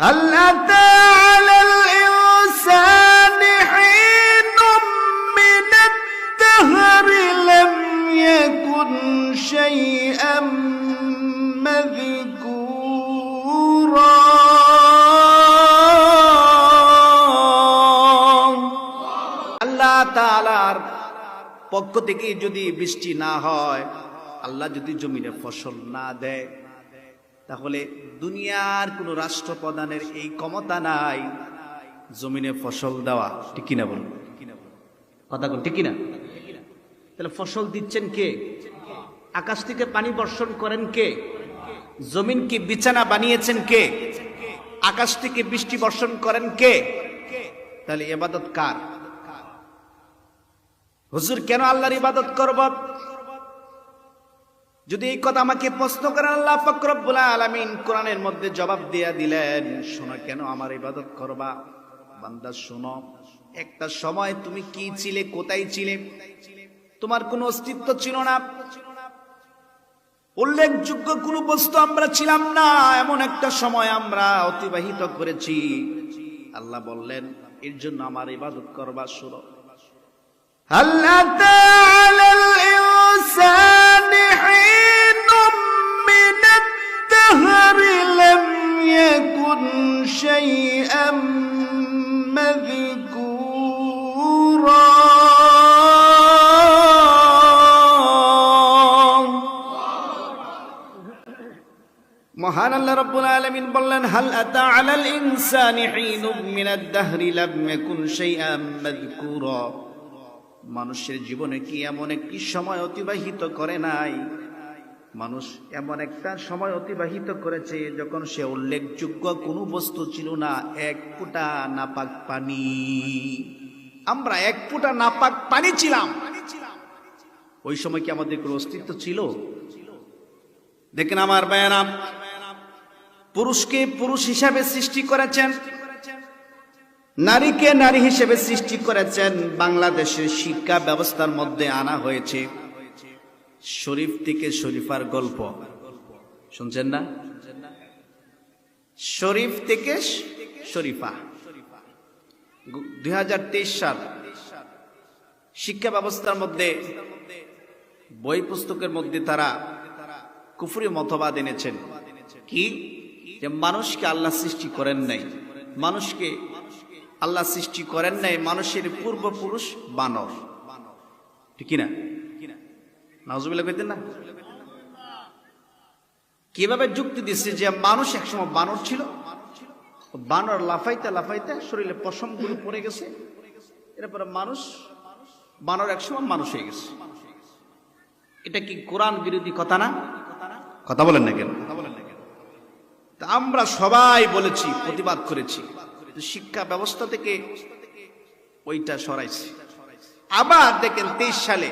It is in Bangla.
هل أتى على الإنسان حين من الدهر لم يكن شيئا مذكورا আল্লাহ তাআলার পক্ষ থেকে যদি বৃষ্টি না হয় আল্লাহ যদি জমিনে ফসল না দেয় তাহলে দুনিয়ার কোন রাষ্ট্র প্রধানের এই ক্ষমতা নাই, জমিনে ফসল দেওয়া, ঠিক কিনা বলুন? কথা কোন ঠিক কিনা? তাহলে ফসল দিচ্ছেন কে? আকাশ থেকে পানি বর্ষণ করেন কে? জমিন কি বিছানা বানিয়েছেন কে? আকাশ থেকে বৃষ্টি বর্ষণ করেন কে? তাহলে এবাদত কার? হুজুর, কেন আল্লাহর ইবাদত করব? যদি এই কথা আমাকে প্রশ্ন করেন, আল্লাহ ফকরবুল আলামিন কোরআনের মধ্যে জবাব দিয়া দিলেন, শোনো, কেন আমার ইবাদত করবা? বান্দা, শোনো, একটা সময় তুমি কি ছিলে, কোথায় ছিলে? তোমার কোনো অস্তিত্ব ছিল না। উল্লেখযোগ্য কোনো বস্তু আমরা ছিলাম না, এমন একটা সময় আমরা অতিবাহিত করেছি। আল্লাহ বললেন, এর জন্য আমার ইবাদত করবা শুরু هل মহান আল্লাহ রাব্বুল আলামিন বললেন, হাল আতা আলাল ইনসানি হিনুম মিনাদ দাহরি লাম শাইআম মাযকুরা? মানুষের জীবনে কি এমন একটি সময় অতিবাহিত করে নাই? মানুষ এমন একটা সময় অতিবাহিত করেছে যখন সে উল্লেখযোগ্য কোনো বস্তু ছিল না, এক ফুটা নাপাক পানি। আমরা এক ফুটা নাপাক পানি ছিলাম। ওই সময় কি আমাদের কোনো অস্তিত্ব ছিল? দেখেন আমার বায়ানা পুরুষকে পুরুষ হিসাবে সৃষ্টি করেছেন, নারীকে নারী হিসেবে সৃষ্টি করেছেন। বাংলাদেশের শিক্ষা ব্যবস্থার মধ্যে আনা হয়েছে শরীফ থেকে শরীফার গল্প। শুনছেন না? শরীফ থেকে শরীফা। দুই হাজার তেইশ সাল শিক্ষা ব্যবস্থার মধ্যে, বই পুস্তকের মধ্যে তারা কুফুরি মতবাদ এনেছেন। কি? যে মানুষকে আল্লাহ সৃষ্টি করেন নাই। মানুষকে আল্লাহ সৃষ্টি করেন নাই, মানুষের পূর্বপুরুষ বানর। ঠিক না কইতেন না? কীভাবে যুক্তি দিচ্ছে যে মানুষ একসময় বানর ছিল? বানর লাফাইতে লাফাইতে শরীরে পশমগুলো পড়ে গেছে। এরপরে মানুষ, বানর একসময় মানুষ হয়ে গেছে। এটা কি কোরআন বিরোধী কথা না? কথা বলেন না কেন? তা আমরা সবাই বলেছি, প্রতিবাদ করেছি। শিক্ষা ব্যবস্থা থেকে ওইটা সরাইছে। আবার দেখেন তেইশ সালে